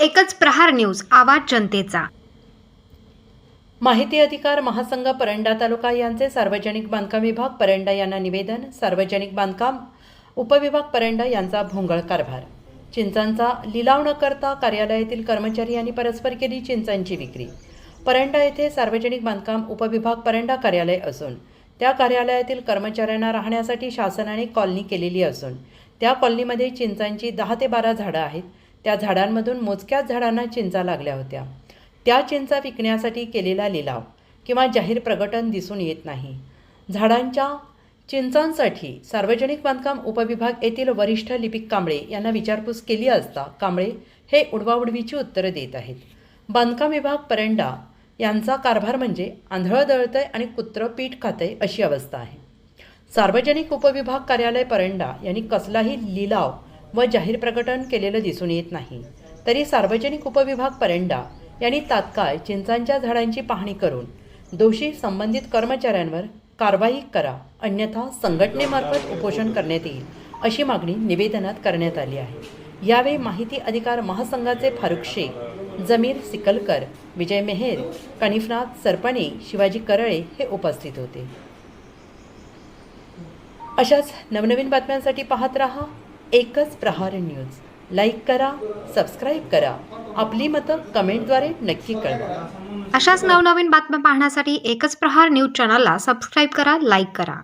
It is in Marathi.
एकच प्रहार न्यूज आवाज जनतेचा. माहिती अधिकार महासंघ परंडा तालुका यांचे सार्वजनिक बांधकाम विभाग परंडा यांना निवेदन सार्वजनिक बांधकाम उपविभाग परंडा यांचा भोंगळ कारभार. चिंचांचा लिलाव न करता कार्यालयातील कर्मचारी यांनी परस्पर केली चिंचांची विक्री. परंडा येथे सार्वजनिक बांधकाम उपविभाग परंडा कार्यालय असून त्या कार्यालयातील कर्मचाऱ्यांना राहण्यासाठी शासनाने कॉलनी केलेली असून त्या कॉलनीमध्ये चिंचांची दहा ते बारा झाडं आहेत. त्या झाडांमधून मोजक्याच झाडांना चिंचा लागल्या होत्या. त्या चिंचा विकण्यासाठी केलेला लिलाव किंवा जाहीर प्रकटन दिसून येत नाही. झाडांच्या चिंचांसाठी सार्वजनिक बांधकाम उपविभाग येथील वरिष्ठ लिपिक कांबळे यांना विचारपूस केली असता कांबळे हे उडवाउडवीची उत्तरं देत आहेत. बांधकाम विभाग परंडा यांचा कारभार म्हणजे आंधळं दळतंय आणि कुत्रं पीठ खातंय अशी अवस्था आहे. सार्वजनिक उपविभाग कार्यालय परंडा यांनी कसलाही लिलाव व जाहीर प्रकटन केलेलं दिसून येत नाही. तरी सार्वजनिक उपविभाग परंडा यांनी तात्काळ चिंचांच्या झाडांची पाहणी करून दोषी संबंधित कर्मचाऱ्यांवर कारवाई करा अन्यथा संघटनेमार्फत उपोषण करण्यात येईल अशी मागणी निवेदनात करण्यात आली आहे. यावेळी माहिती अधिकार महासंघाचे फारुख शेख जमीर सिकलकर विजय मेहेर कनिफनाथ सरपणे शिवाजी करळे हे उपस्थित होते. अशाच नवनवीन बातम्यांसाठी पाहत रहा. एकच प्रहार न्यूज. लाईक करा सबस्क्राईब करा. आपली मतं कमेंटद्वारे नक्की कळवा. अशाच नवनवीन बातम्या पाहण्यासाठी एकच प्रहार न्यूज चॅनलला सबस्क्राईब करा लाईक करा.